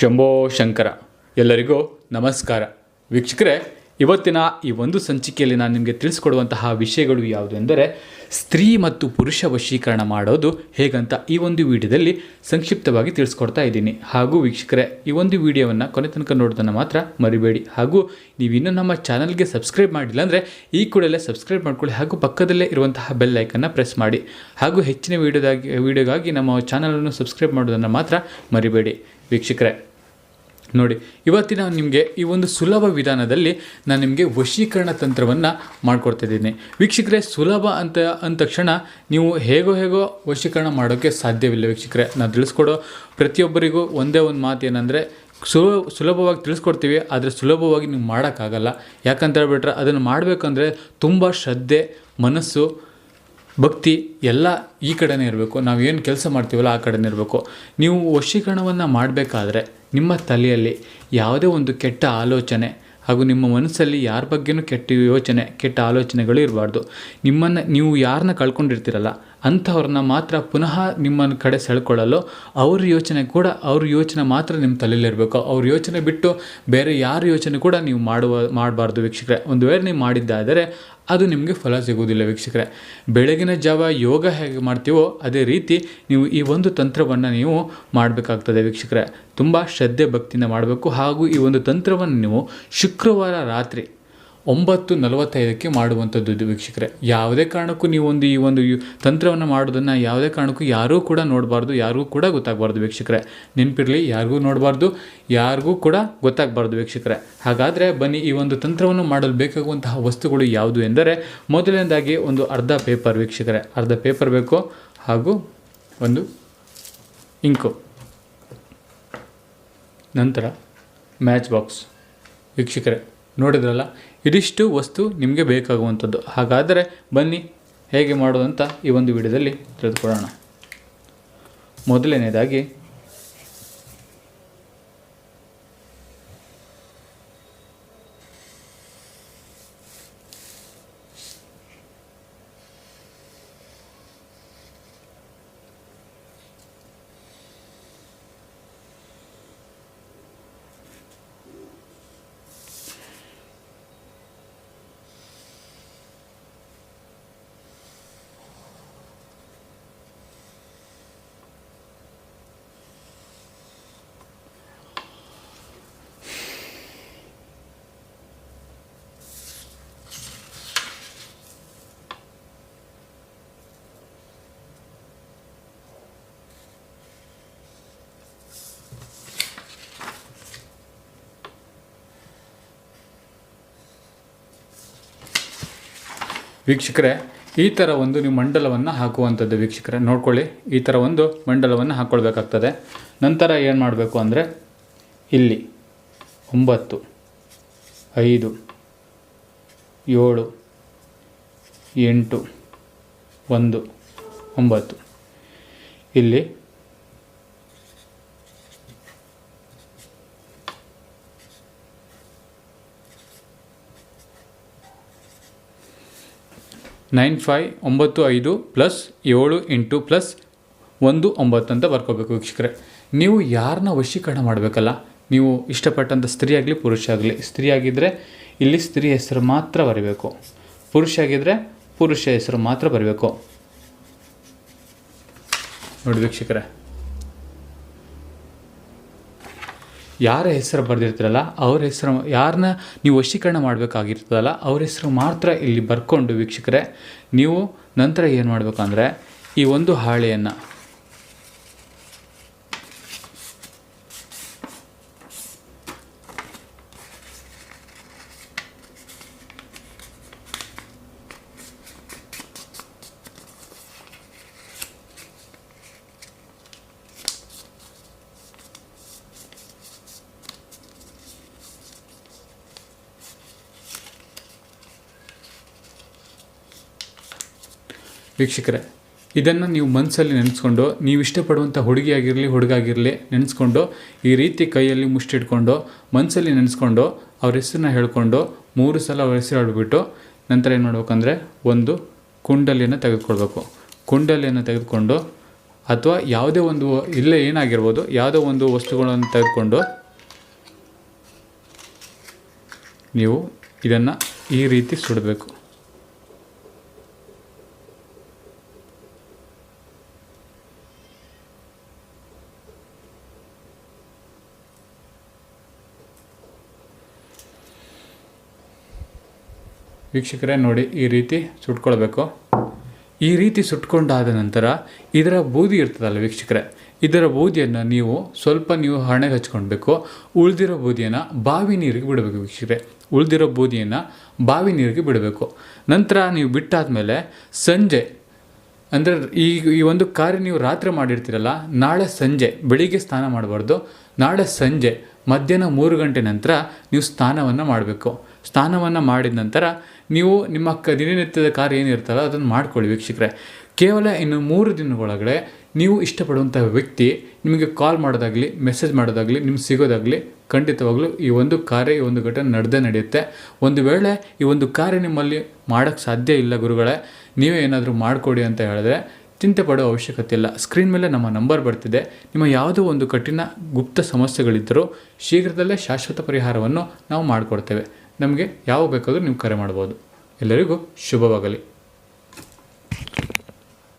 ಶಂಭೋ ಶಂಕರ, ಎಲ್ಲರಿಗೂ ನಮಸ್ಕಾರ. ವೀಕ್ಷಕರೇ, ಇವತ್ತಿನ ಈ ಒಂದು ಸಂಚಿಕೆಯಲ್ಲಿ ನಾನು ನಿಮಗೆ ತಿಳಿಸ್ಕೊಡುವಂತಹ ವಿಷಯಗಳು ಯಾವುದು ಎಂದರೆ, ಸ್ತ್ರೀ ಮತ್ತು ಪುರುಷ ವಶೀಕರಣ ಮಾಡೋದು ಹೇಗಂತ ಈ ಒಂದು ವಿಡಿಯೋದಲ್ಲಿ ಸಂಕ್ಷಿಪ್ತವಾಗಿ ತಿಳಿಸ್ಕೊಡ್ತಾ ಇದ್ದೀನಿ. ಹಾಗೂ ವೀಕ್ಷಕರೇ, ಈ ಒಂದು ವಿಡಿಯೋವನ್ನು ಕೊನೆ ತನಕ ನೋಡೋದನ್ನು ಮಾತ್ರ ಮರಿಬೇಡಿ. ಹಾಗೂ ನೀವು ಇನ್ನೂ ನಮ್ಮ ಚಾನಲ್ಗೆ ಸಬ್ಸ್ಕ್ರೈಬ್ ಮಾಡಿಲ್ಲ ಅಂದರೆ, ಈ ಕೂಡಲೇ ಸಬ್ಸ್ಕ್ರೈಬ್ ಮಾಡ್ಕೊಳ್ಳಿ ಹಾಗೂ ಪಕ್ಕದಲ್ಲೇ ಇರುವಂತಹ ಬೆಲ್ ಐಕನ್ನು ಪ್ರೆಸ್ ಮಾಡಿ. ಹಾಗೂ ಹೆಚ್ಚಿನ ವಿಡಿಯೋದಾಗಿ, ವಿಡಿಯೋಗಾಗಿ ನಮ್ಮ ಚಾನಲನ್ನು ಸಬ್ಸ್ಕ್ರೈಬ್ ಮಾಡೋದನ್ನು ಮಾತ್ರ ಮರಿಬೇಡಿ. ವೀಕ್ಷಕರೇ ನೋಡಿ, ಇವತ್ತಿನ ನಿಮಗೆ ಈ ಒಂದು ಸುಲಭ ವಿಧಾನದಲ್ಲಿ ನಾನು ನಿಮಗೆ ವಶೀಕರಣ ತಂತ್ರವನ್ನು ಮಾಡಿಕೊಡ್ತಿದ್ದೀನಿ. ವೀಕ್ಷಕರೇ, ಸುಲಭ ಅಂತ ಅಂದ ತಕ್ಷಣ ನೀವು ಹೇಗೋ ಹೇಗೋ ವಶೀಕರಣ ಮಾಡೋಕ್ಕೆ ಸಾಧ್ಯವಿಲ್ಲ ವೀಕ್ಷಕರೇ. ನಾನು ತಿಳಿಸ್ಕೊಡೋ ಪ್ರತಿಯೊಬ್ಬರಿಗೂ ಒಂದೇ ಒಂದು ಮಾತು ಏನಂದರೆ, ಸುಲ, ಸುಲಭವಾಗಿ ತಿಳಿಸ್ಕೊಡ್ತೀವಿ, ಆದರೆ ಸುಲಭವಾಗಿ ನೀವು ಮಾಡೋಕ್ಕಾಗಲ್ಲ. ಯಾಕಂತ ಹೇಳ್ಬಿಟ್ರೆ, ಅದನ್ನು ಮಾಡಬೇಕಂದ್ರೆ ತುಂಬ ಶ್ರದ್ಧೆ, ಮನಸ್ಸು ಭಕ್ತಿ ಎಲ್ಲ ಈ ಕಡೆನೇ ಇರಬೇಕು. ನಾವು ಏನು ಕೆಲಸ ಮಾಡ್ತೀವಲ್ಲ ಆ ಕಡೆನೇ ಇರಬೇಕು. ನೀವು ವಶೀಕರಣವನ್ನು ಮಾಡಬೇಕಾದ್ರೆ ನಿಮ್ಮ ತಲೆಯಲ್ಲಿ ಯಾವುದೇ ಒಂದು ಕೆಟ್ಟ ಆಲೋಚನೆ ಹಾಗೂ ನಿಮ್ಮ ಮನಸ್ಸಲ್ಲಿ ಯಾರ ಬಗ್ಗೆನೂ ಕೆಟ್ಟ ಯೋಚನೆ, ಕೆಟ್ಟ ಆಲೋಚನೆಗಳು ಇರಬಾರ್ದು. ನಿಮ್ಮನ್ನು ನೀವು ಯಾರನ್ನ ಕಳ್ಕೊಂಡಿರ್ತೀರಲ್ಲ ಅಂಥವ್ರನ್ನ ಮಾತ್ರ ಪುನಃ ನಿಮ್ಮನ್ನು ಕಡೆ ಸೆಳ್ಕೊಳ್ಳಲು ಅವ್ರ ಯೋಚನೆ ಕೂಡ ಅವ್ರ ಯೋಚನೆ ಮಾತ್ರ ನಿಮ್ಮ ತಲೆಯಲ್ಲಿರಬೇಕು ಅವ್ರ ಯೋಚನೆ ಬಿಟ್ಟು ಬೇರೆ ಯಾರ ಯೋಚನೆ ಕೂಡ ನೀವು ಮಾಡುವ, ಮಾಡಬಾರ್ದು ವೀಕ್ಷಕರೇ. ಒಂದು ವೇಳೆ ನೀವು ಮಾಡಿದ್ದಾದರೆ ಅದು ನಿಮಗೆ ಫಲ ಸಿಗುವುದಿಲ್ಲ ವೀಕ್ಷಕರೇ. ಬೆಳಗಿನ ಜಾವ ಯೋಗ ಹೇಗೆ ಮಾಡ್ತೀವೋ ಅದೇ ರೀತಿ ನೀವು ಈ ಒಂದು ತಂತ್ರವನ್ನು ನೀವು ಮಾಡಬೇಕಾಗ್ತದೆ ವೀಕ್ಷಕರೇ. ತುಂಬ ಶ್ರದ್ಧೆ ಭಕ್ತಿಯಿಂದ ಮಾಡಬೇಕು ಹಾಗೂ ಈ ಒಂದು ತಂತ್ರವನ್ನು ನೀವು ಶುಕ್ರವಾರ ರಾತ್ರಿ ಒಂಬತ್ತು ನಲವತ್ತೈದಕ್ಕೆ ಮಾಡುವಂಥದ್ದು ಇದು ವೀಕ್ಷಕರೇ. ಯಾವುದೇ ಕಾರಣಕ್ಕೂ ನೀವು ಒಂದು ಈ ಒಂದು ತಂತ್ರವನ್ನು ಮಾಡೋದನ್ನು ಯಾವುದೇ ಕಾರಣಕ್ಕೂ ಯಾರೂ ಕೂಡ ನೋಡಬಾರ್ದು, ಯಾರಿಗೂ ಕೂಡ ಗೊತ್ತಾಗಬಾರ್ದು ವೀಕ್ಷಕರೇ. ನೆನಪಿರಲಿ, ಯಾರಿಗೂ ನೋಡಬಾರ್ದು, ಯಾರಿಗೂ ಕೂಡ ಗೊತ್ತಾಗಬಾರ್ದು ವೀಕ್ಷಕರೇ. ಹಾಗಾದರೆ ಬನ್ನಿ ಈ ಒಂದು ತಂತ್ರವನ್ನು ಮಾಡಲು ಬೇಕಾಗುವಂತಹ ವಸ್ತುಗಳು ಯಾವುದು ಎಂದರೆ, ಮೊದಲನೇದಾಗಿ ಒಂದು ಅರ್ಧ ಪೇಪರ್ ವೀಕ್ಷಕರೇ. ಅರ್ಧ ಪೇಪರ್ ಬೇಕು ಹಾಗೂ ಒಂದು ಇಂಕು. ನಂತರ ಮ್ಯಾಚ್ ಬಾಕ್ಸ್ ವೀಕ್ಷಕರೇ. ನೋಡಿದ್ರಲ್ಲ? ಇದಿಷ್ಟು ವಸ್ತು ನಿಮಗೆ ಬೇಕಾಗುವಂಥದ್ದು. ಹಾಗಾದರೆ ಬನ್ನಿ ಹೇಗೆ ಮಾಡೋದಂತ ಈ ಒಂದು ವಿಡಿಯೋದಲ್ಲಿ ತಿಳಿದುಕೊಳ್ಳೋಣ. ಮೊದಲನೇದಾಗಿ ವೀಕ್ಷಕರೇ, ಈ ಥರ ಒಂದು ನೀವು ಮಂಡಲವನ್ನು ಹಾಕುವಂಥದ್ದು ವೀಕ್ಷಕರೇ. ನೋಡ್ಕೊಳ್ಳಿ, ಈ ಥರ ಒಂದು ಮಂಡಲವನ್ನು ಹಾಕ್ಕೊಳ್ಬೇಕಾಗ್ತದೆ ನಂತರ ಏನು ಮಾಡಬೇಕು ಅಂದರೆ, ಇಲ್ಲಿ ಒಂಬತ್ತು, ಐದು, ಏಳು, ಎಂಟು, ಒಂದು, ಒಂಬತ್ತು. ಇಲ್ಲಿ ನೈನ್ ಫೈ ಒಂಬತ್ತು ಐದು ಪ್ಲಸ್ ಏಳು ಎಂಟು ಪ್ಲಸ್ ಒಂದು ಒಂಬತ್ತು ಅಂತ ಬರ್ಕೋಬೇಕು ವೀಕ್ಷಕರೇ. ನೀವು ಯಾರನ್ನ ವಶೀಕರಣ ಮಾಡಬೇಕಲ್ಲ, ನೀವು ಇಷ್ಟಪಟ್ಟಂಥ ಸ್ತ್ರೀ ಆಗಲಿ, ಪುರುಷ ಆಗಲಿ, ಸ್ತ್ರೀ ಆಗಿದ್ದರೆ ಇಲ್ಲಿ ಸ್ತ್ರೀ ಹೆಸರು ಮಾತ್ರ ಬರೀಬೇಕು. ಪುರುಷ ಆಗಿದ್ದರೆ ಪುರುಷ ಹೆಸರು ಮಾತ್ರ ಬರಬೇಕು. ನೋಡಿ ವೀಕ್ಷಕರೇ. ಯಾರ ಹೆಸರು ಬರೆದಿರ್ತೀರಲ್ಲ ಅವ್ರ ಹೆಸರು ಯಾರನ್ನ ನೀವು ವಶೀಕರಣ ಮಾಡಬೇಕಾಗಿರ್ತದಲ್ಲ, ಅವ್ರ ಹೆಸರು ಮಾತ್ರ ಇಲ್ಲಿ ಬರ್ಕೊಂಡು ವೀಕ್ಷಕರೇ, ನೀವು ನಂತರ ಏನು ಮಾಡಬೇಕಂದ್ರೆ, ಈ ಒಂದು ಹಾಳೆಯನ್ನು ವೀಕ್ಷಕರೇ, ಇದನ್ನು ನೀವು ಮನಸ್ಸಲ್ಲಿ ನೆನೆಸ್ಕೊಂಡು, ನೀವು ಇಷ್ಟಪಡುವಂಥ ಹುಡುಗ ಆಗಿರಲಿ ನೆನೆಸ್ಕೊಂಡು, ಈ ರೀತಿ ಕೈಯಲ್ಲಿ ಮುಷ್ಟಿಟ್ಕೊಂಡು ಮನಸ್ಸಲ್ಲಿ ನೆನೆಸ್ಕೊಂಡು, ಅವ್ರ ಹೆಸರನ್ನ ಹೇಳ್ಕೊಂಡು ಮೂರು ಸಲ ಅವ್ರ ಹೆಸರು ಹೇಳ್ಬಿಟ್ಟು ನಂತರ ಏನು ಮಾಡ್ಬೇಕಂದ್ರೆ ಒಂದು ಕುಂಡಲಿಯನ್ನು ತೆಗೆದುಕೊಳ್ಬೇಕು. ಕುಂಡಲಿಯನ್ನು ತೆಗೆದುಕೊಂಡು ಅಥವಾ ಯಾವುದೇ ಒಂದು ಇಲ್ಲೇ ಏನಾಗಿರ್ಬೋದು, ಯಾವುದೋ ಒಂದು ವಸ್ತುಗಳನ್ನು ತೆಗೆದುಕೊಂಡು ನೀವು ಇದನ್ನು ಈ ರೀತಿ ಸುಡಬೇಕು. ವೀಕ್ಷಕರೇ ನೋಡಿ ಈ ರೀತಿ ಸುಟ್ಕೊಳ್ಬೇಕು. ಈ ರೀತಿ ಸುಟ್ಕೊಂಡಾದ ನಂತರ ಇದರ ಬೂದಿ ಇರ್ತದಲ್ಲ ವೀಕ್ಷಕರೇ, ಇದರ ಬೂದಿಯನ್ನು ನೀವು ಸ್ವಲ್ಪ ನೀವು ಹಣೆಗೆ ಹಚ್ಕೊಳ್ಬೇಕು. ಉಳಿದಿರೋ ಬೂದಿಯನ್ನು ಬಾವಿ ನೀರಿಗೆ ಬಿಡಬೇಕು ವೀಕ್ಷಕರೇ, ಉಳಿದಿರೋ ಬೂದಿಯನ್ನು ಬಾವಿ ನೀರಿಗೆ ಬಿಡಬೇಕು. ನಂತರ ನೀವು ಬಿಟ್ಟಾದಮೇಲೆ ಸಂಜೆ, ಅಂದರೆ ಈ ಈ ಒಂದು ಕಾರ್ಯ ನೀವು ರಾತ್ರಿ ಮಾಡಿರ್ತೀರಲ್ಲ, ನಾಳೆ ಸಂಜೆ, ಬೆಳಿಗ್ಗೆ ಸ್ನಾನ ಮಾಡಬಾರ್ದು. ನಾಳೆ ಸಂಜೆ, ಮಧ್ಯಾಹ್ನ ಮೂರು ಗಂಟೆ ನಂತರ ನೀವು ಸ್ನಾನವನ್ನು ಮಾಡಬೇಕು. ಸ್ನಾನವನ್ನು ಮಾಡಿದ ನಂತರ ನೀವು ನಿಮ್ಮ ಕ ದಿನನಿತ್ಯದ ಕಾರ್ಯ ಏನಿರ್ತಲ್ಲ ಅದನ್ನು ಮಾಡ್ಕೊಳ್ಳಿ ವೀಕ್ಷಕರೇ. ಕೇವಲ ಇನ್ನು ಮೂರು ದಿನಗಳೊಳಗಡೆ ನೀವು ಇಷ್ಟಪಡುವಂಥ ವ್ಯಕ್ತಿ ನಿಮಗೆ ಕಾಲ್ ಮಾಡೋದಾಗಲಿ ಮೆಸೇಜ್ ಮಾಡೋದಾಗಲಿ, ನಿಮ್ಗೆ ಸಿಗೋದಾಗಲಿ ಖಂಡಿತವಾಗ್ಲೂ ಈ ಒಂದು ಕಾರ್ಯ, ಈ ಒಂದು ಘಟನೆ ನಡೆದೇ ನಡೆಯುತ್ತೆ. ಒಂದು ವೇಳೆ ಈ ಒಂದು ಕಾರ್ಯ ನಿಮ್ಮಲ್ಲಿ ಮಾಡೋಕ್ಕೆ ಸಾಧ್ಯ ಇಲ್ಲ ಗುರುಗಳೇ, ನೀವೇ ಏನಾದರೂ ಮಾಡಿಕೊಡಿ ಅಂತ ಹೇಳಿದ್ರೆ ಚಿಂತೆ ಪಡೋ ಅವಶ್ಯಕತೆ ಇಲ್ಲ. ಸ್ಕ್ರೀನ್ ಮೇಲೆ ನಮ್ಮ ನಂಬರ್ ಬರ್ತಿದೆ. ನಿಮ್ಮ ಯಾವುದೋ ಒಂದು ಕಠಿಣ ಗುಪ್ತ ಸಮಸ್ಯೆಗಳಿದ್ದರೂ ಶೀಘ್ರದಲ್ಲೇ ಶಾಶ್ವತ ಪರಿಹಾರವನ್ನು ನಾವು ಮಾಡಿಕೊಡ್ತೇವೆ. ನಮಗೆ ಯಾವ ಬೇಕಾದರೂ ನೀವು ಕರೆ ಮಾಡ್ಬೋದು. ಎಲ್ಲರಿಗೂ ಶುಭವಾಗಲಿ.